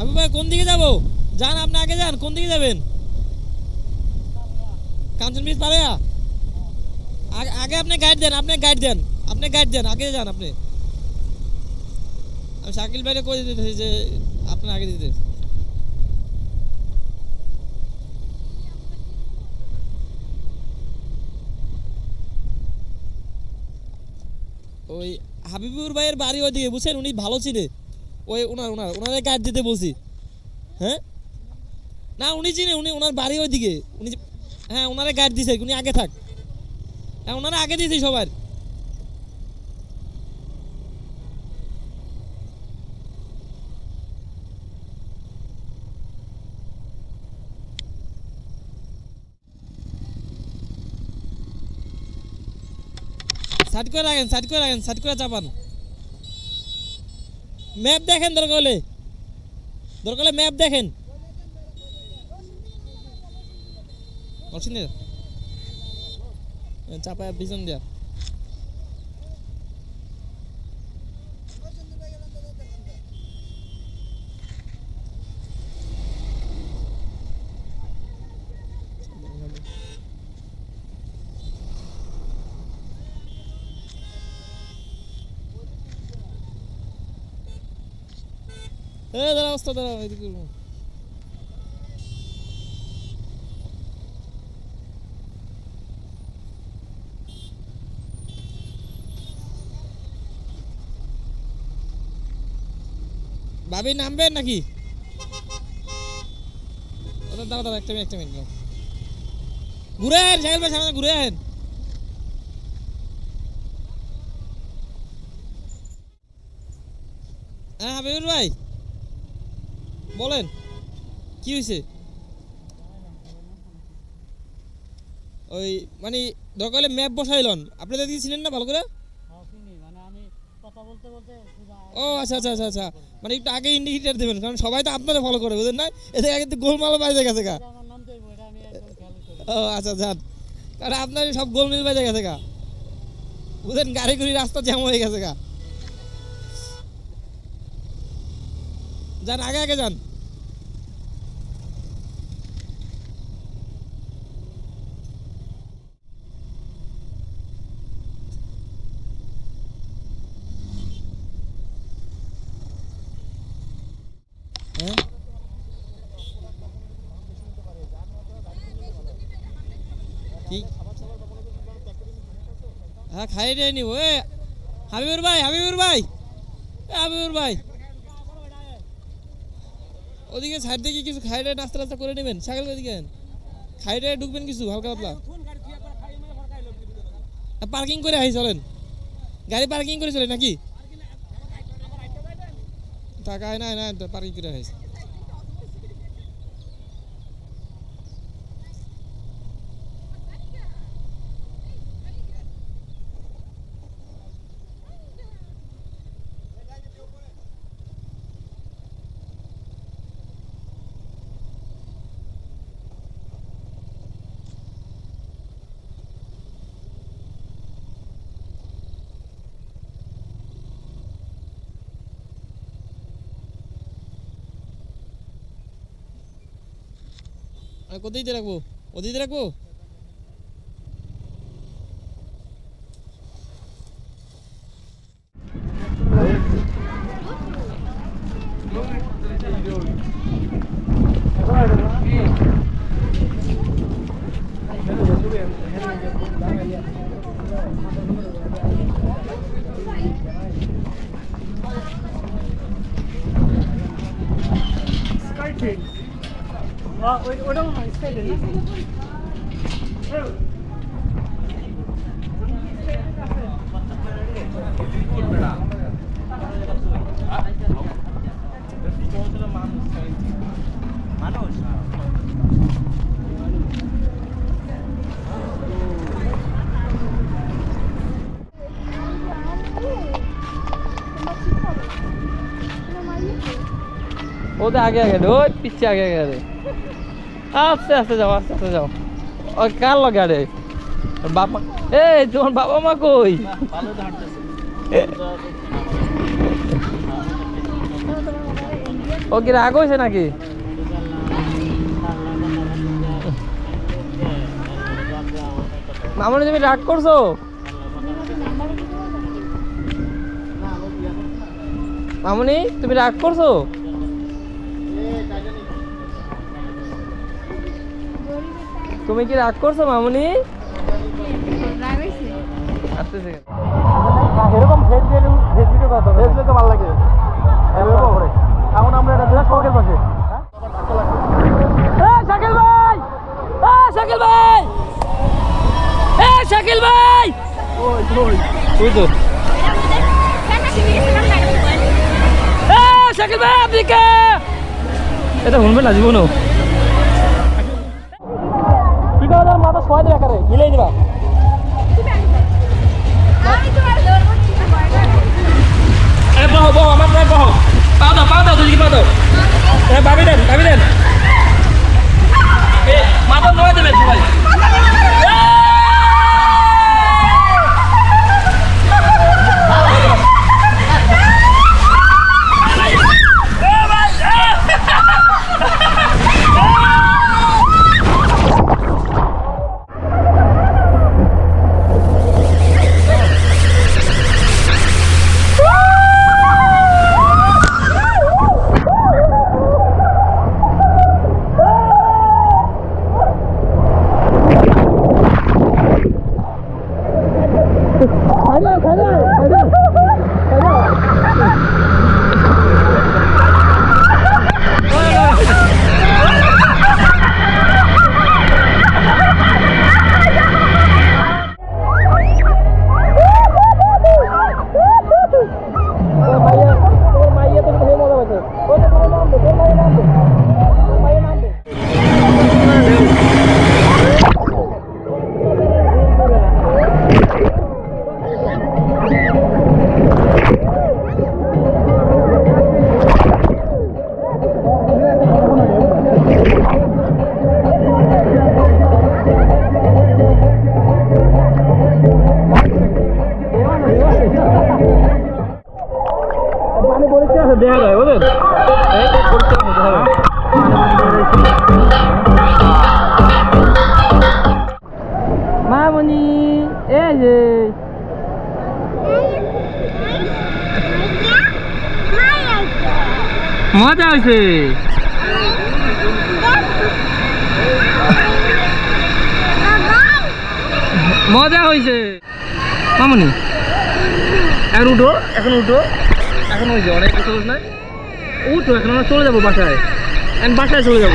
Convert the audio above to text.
আমি ভাই, কোন দিকে যাব? যান, আপনি আগে যান, কোন দিকে যাবেন? কাঞ্চন ব্রিজ পারে আগে আপনি গাইড দেন, আপনি গাইড দেন, আপনি গাইড দেন, আগে যান আপনি। আমি শাকিল ভাইরে কই দিতেছি যে আপনি আগে দিতে? ওই হাবিবুর ভাইয়ের বাড়ি ওইদিকে, বুঝছেন? উনি ভালো চিনে। ওই ওনার ওনার ওনারে গাইড দিতে বলছি। হ্যাঁ? না, উনি চিনে, উনি ওনার বাড়ি ওইদিকে। উনি হ্যাঁ ওনারে গাইড দিছে, উনি আগে থাক। হ্যাঁ ওনারা আগে দিয়েছি সবার। সাইড করে রাখেন, সাইড করে রাখেন, সাইড করে চাপান। ম্যাপ দেখেন দরকার হলে। দরকার হলে ম্যাপ দেখেন। চাপায় বিজন দিয়া। এ দাঁড়া অবস্থা দাঁড়া এদিকে ভাবি, নামবেন নাকি? দাঁড়া দাঁড়া একটা মিনিট একটা মিনিট ঘুরে আহেন সাইকেল ভাই, সামনে ঘুরে আহেন। হ্যাঁ হাবিবুর ভাই? বলেন, কি হয়েছে ওই মানে দরকার ম্যাপ বসাইলন আপনি তো ছিলেন না ভালো করে? ও আচ্ছা আচ্ছা আচ্ছা আচ্ছা। মানে একটু আগে ইন্ডিকেটার দেবেন, কারণ সবাই তো আপনারা ফলো করে বুঝলেন না এতে আগে তো গোলমাল বাজে গেছে গা। ও আচ্ছা যান কারণ আপনার সব গোলমিল বাজে গেছে গা। বুঝলেন গাড়ি গুড়ি রাস্তা জ্যাম হয়ে গেছে গা। যান, আগে আগে যান হ্যাঁ হ্যাঁ খাই রে নি ওই হাবিবুর ভাই হাবিবুর ভাই। হাবিবুর ভাই। ওদিকে সাইড থেকে কিছু খাই রে নাস্তা নাস্তা করে নেবেন। সাইকেল ওদিকে খাই রে ঢুকবেন কিছু, হালকা পাতলা। পার্কিং করে আই, চলেন। গাড়ি পার্কিং করে চলে নাকি? টাকা নাই না না পার্কিং করে আইস কোথায় রাখব? ওদিকে রাখব? ওটাও না স্কাইট্রেন ওদের আগে আগে ওই পিছিয়ে আগে আগে আগে আস্তে আস্তে যাও, আস্তে আস্তে যাও। ওই কার লগে আরে? বাবা এই, তোমার বাবা মা কই? ও কি রাগ হয়েছে নাকি? মামনি, তুমি রাগ করছ? মামনি, তুমি রাগ করছ? তুমি কি রাগ করছ মামনি? এরকম ভিডিও তো ভালো লাগে। এখন আমরা এটা দিলাম শখের পাশে। এ শাকিল ভাই! শাকিল ভাই! শাকিল ভাই! ওই তো। এ শাকিল ভাই আপনি কে? এটা শুনবে না জীবনও। সবাই দেবে একারে মিলাই দিবা বহ বহ, আমার প্রায় বহ। পাও দাও পাও দাও দুদিকে পাও দাও। এ ভাবি দেন ভাবি দেন। মাথা নয় দেবে সবাই। 整いなんですか মজা হয়েছে। মজা হয়েছে। মামনি, এখন উঠো এখন উঠো। এখন ওই যে অনেক কিছু না? উঠো, এখন আমরা চলে যাব বাসায়। এখন বাসায় চলে যাব।